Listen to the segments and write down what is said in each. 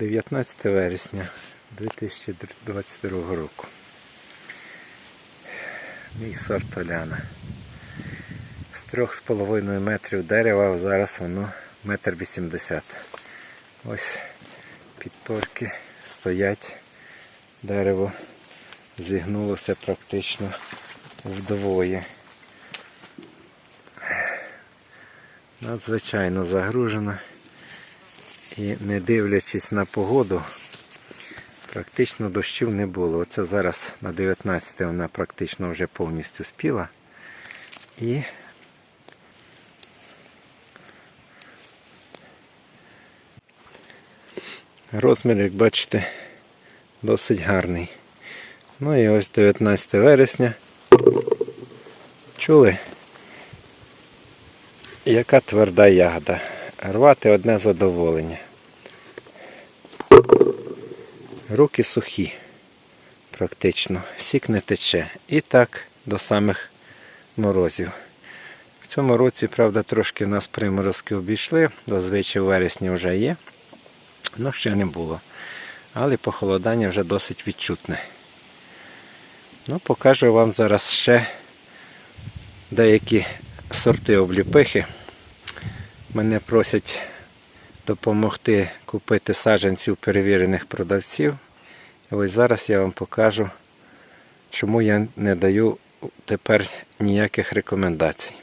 19 вересня 2022 року. Мій сорт Оляна. З 3,5 метрів дерева зараз воно метр 80. Ось підпорки стоять. Дерево зігнулося практично вдвоє. Надзвичайно загружено. І не дивлячись на погоду, практично дощів не було. Оце зараз на 19 вона практично вже повністю спіла. І розмір, як бачите, досить гарний. Ну і ось 19 вересня. Чули? Яка тверда ягода. Рвати одне задоволення. Руки сухі, практично, сік не тече. І так до самих морозів. В цьому році, правда, трошки нас приморозки обійшли, зазвичай в вересні вже є, але ще не було. Але похолодання вже досить відчутне. Ну, покажу вам зараз ще деякі сорти обліпихи. Мене просять допомогти купити саджанців перевірених продавців. І ось зараз я вам покажу, чому я не даю тепер ніяких рекомендацій.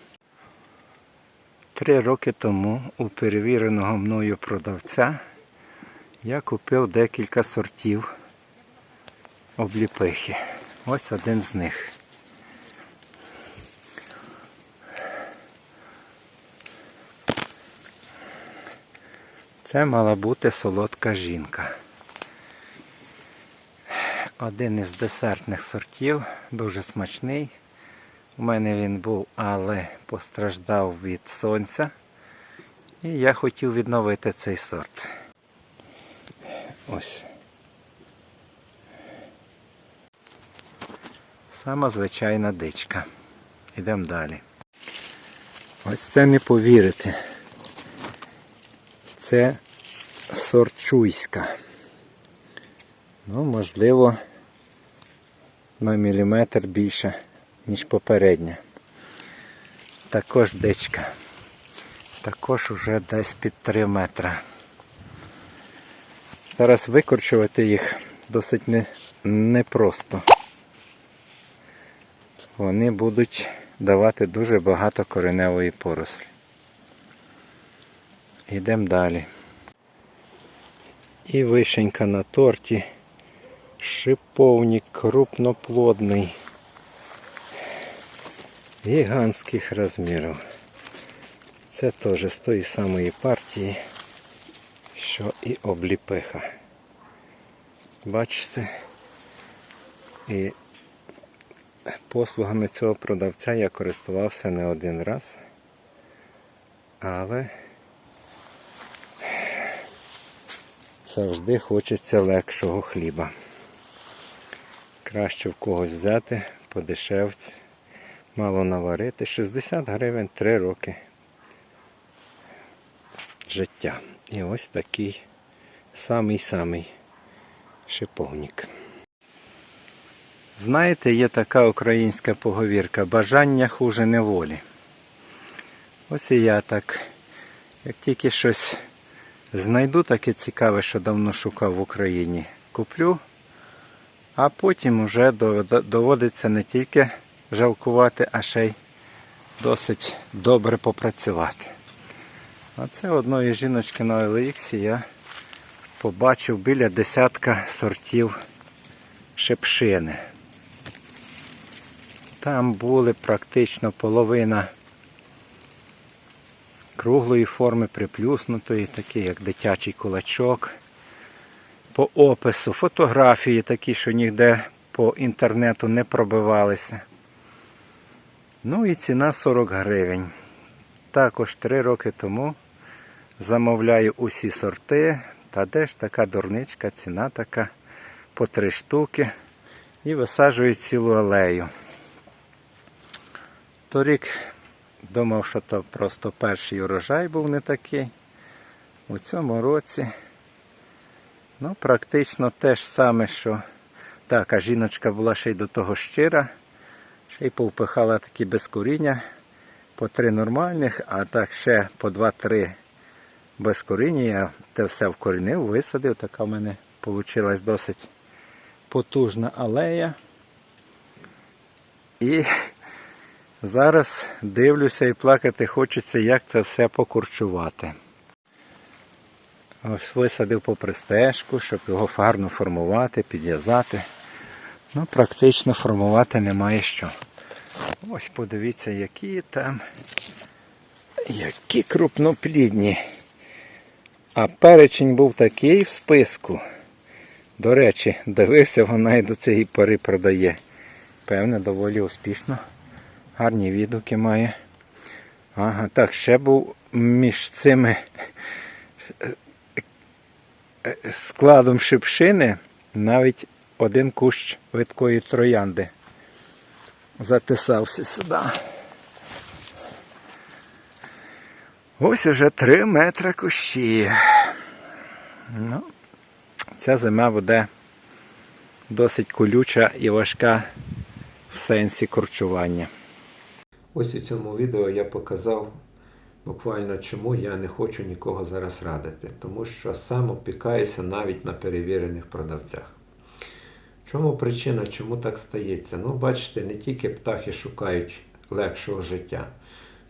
Три роки тому у перевіреного мною продавця я купив декілька сортів обліпихи. Ось один з них. Це мала бути солодка жінка. Один із десертних сортів, дуже смачний. У мене він був, але постраждав від сонця. І я хотів відновити цей сорт. Ось. Сама звичайна дичка. Йдемо далі. Ось це не повірите. Це сорт чуйська. Ну, можливо, на міліметр більше, ніж попередня. Також дичка. Також уже десь під 3 метра. Зараз викорчувати їх досить не, непросто. Вони будуть давати дуже багато кореневої порослі. Йдемо далі. І вишенька на торті. Шиповник крупноплодний. Гігантських розмірів. Це теж з тої самої партії, що і обліпиха. Бачите? І послугами цього продавця я користувався не один раз. Але завжди хочеться легшого хліба. Краще в когось взяти, подешевці, мало наварити. 60 гривень 3 роки життя. І ось такий самий-самий шиповник. Знаєте, є така українська поговірка бажання хуже неволі. Ось і я так, як тільки щось знайду таке цікаве, що давно шукав в Україні, куплю, а потім вже доводиться не тільки жалкувати, а ще й досить добре попрацювати. А це одної жіночки на OLX я побачив біля десятка сортів шепшини. Там були практично половина круглої форми, приплюснутої, такі як дитячий кулачок. По опису, фотографії такі, що ніде по інтернету не пробивалися. Ну і ціна 40 гривень. Також 3 роки тому замовляю усі сорти. Та де ж така дурничка, ціна така по 3 штуки. І висаджую цілу алею. Торік думав, що то просто перший урожай був не такий. У цьому році Ну, практично те ж саме, що так, а жіночка була ще й до того щира, ще й повпихала такі без коріння, по три нормальних, а так ще по два-три без коріння. Я те все вкорінив, висадив. Така в мене вийшла досить потужна алея. І зараз дивлюся і плакати хочеться, як це все покурчувати. Ось висадив попри стежку, щоб його гарно формувати, підв'язати. Ну, практично формувати немає що. Ось подивіться, які там, які крупноплідні. А перечень був такий в списку. До речі, дивився, вона і до цієї пори продає. Певне, доволі успішно. Гарні відгуки має. Ага, так, ще був між цими складом шипшини навіть один кущ видкої троянди затисався сюди. Ось уже три метри кущі. Ну, ця зима буде досить колюча і важка в сенсі корчування. Ось у цьому відео я показав буквально чому я не хочу нікого зараз радити, тому що сам опікаюся навіть на перевірених продавцях. Чому причина, чому так стається? Ну, бачите, не тільки птахи шукають легшого життя.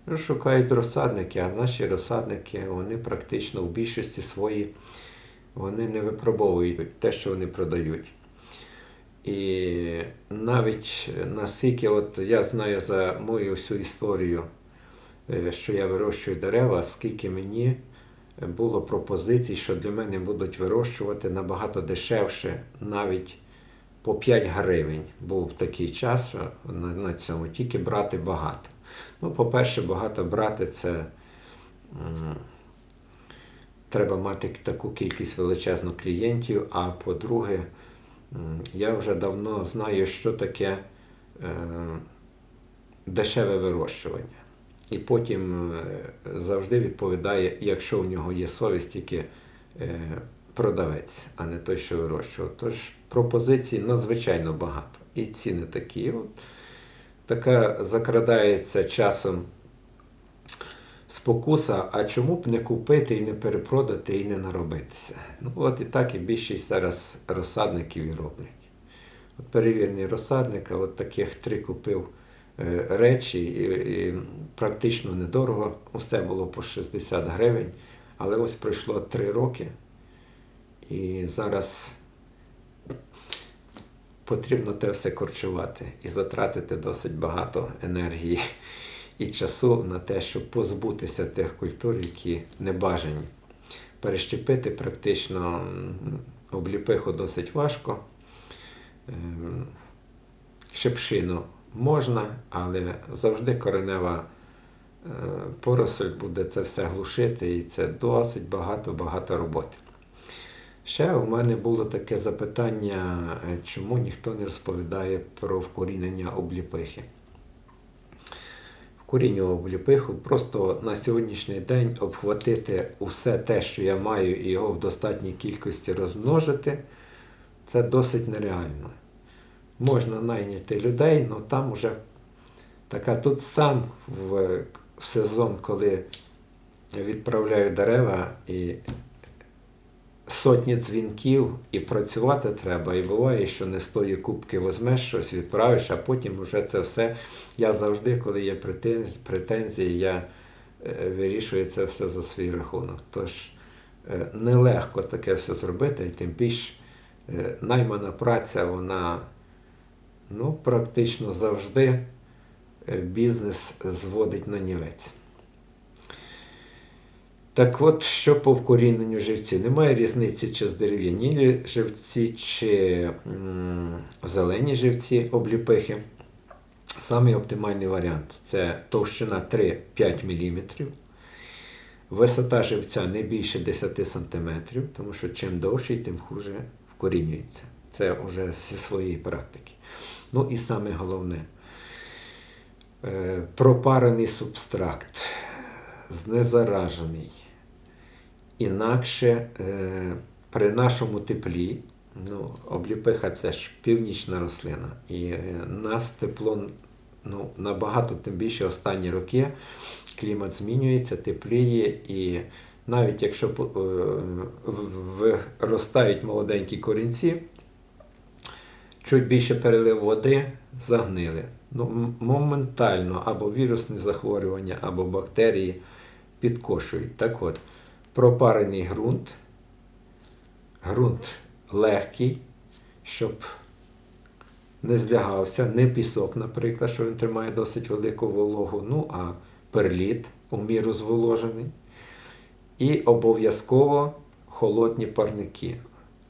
Ну, шукають розсадники, а наші розсадники, вони практично в більшості свої вони не випробовують те, що вони продають. І навіть наскільки от я знаю за мою всю історію, е, що я вирощую дерева, скільки мені було пропозицій, що для мене будуть вирощувати набагато дешевше, навіть по 5 гривень. Був такий час на, цьому, тільки брати багато. Ну, по-перше, багато брати це треба мати таку кількість величезну клієнтів, а по-друге, я вже давно знаю, що таке е, дешеве вирощування. І потім е, завжди відповідає, якщо у нього є совість, тільки е, продавець, а не той, що вирощував. Тож пропозицій надзвичайно багато. І ціни такі. От, така закрадається часом спокуса, а чому б не купити і не перепродати і не наробитися. Ну от і так і більшість зараз розсадників і роблять. От перевірний розсадник, от таких три купив е, речі, і, і практично недорого. Усе було по 60 гривень. Але ось пройшло 3 роки, і зараз потрібно те все корчувати і затратити досить багато енергії і часу на те, щоб позбутися тих культур, які не бажані. Перещепити практично обліпиху досить важко. Ем, Шипшину можна, але завжди коренева е, поросль буде це все глушити, і це досить багато-багато роботи. Ще у мене було таке запитання, е, чому ніхто не розповідає про вкорінення обліпихи. Вкорінював обліпиху, просто на сьогоднішній день обхватити усе те, що я маю, і його в достатній кількості розмножити, це досить нереально. Можна найняти людей, але там вже така тут сам в, в сезон, коли відправляю дерева і сотні дзвінків, і працювати треба. І буває, що не з тої кубки візьмеш щось, відправиш, а потім вже це все. Я завжди, коли є претензії, я е, вирішую це все за свій рахунок. Тож е, нелегко таке все зробити, і тим більш е, наймана праця, вона ну, практично завжди бізнес зводить на нівець. Так от, що по вкоріненню живці? Немає різниці, чи здерев'яні живці, чи м, зелені живці обліпихи. Самий оптимальний варіант це товщина 3-5 мм. Висота живця не більше 10 см, тому що чим довший, тим хуже вкорінюється. Це вже зі своєї практики. Ну і саме головне е, пропарений субстракт, знезаражений. Інакше е, при нашому теплі, ну, обліпиха це ж північна рослина, і е, нас тепло ну, набагато тим більше останні роки клімат змінюється, тепліє, і навіть якщо е, виростають молоденькі корінці, чуть більше перелив води, загнили. Ну, моментально або вірусні захворювання, або бактерії підкошують. Так от, пропарений ґрунт, ґрунт легкий, щоб не злягався, не пісок, наприклад, що він тримає досить велику вологу, ну а перліт у міру зволожений. І обов'язково холодні парники.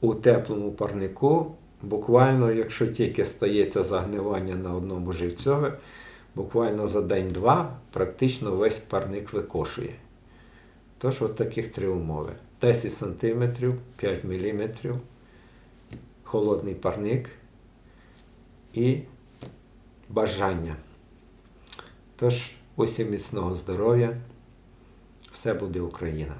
У теплому парнику, буквально, якщо тільки стається загнивання на одному живцьові, буквально за день-два практично весь парник викошує. Тож, от таких три умови: 10 см, 5 мм, холодний парник і бажання. Тож, усім міцного здоров'я, все буде Україна!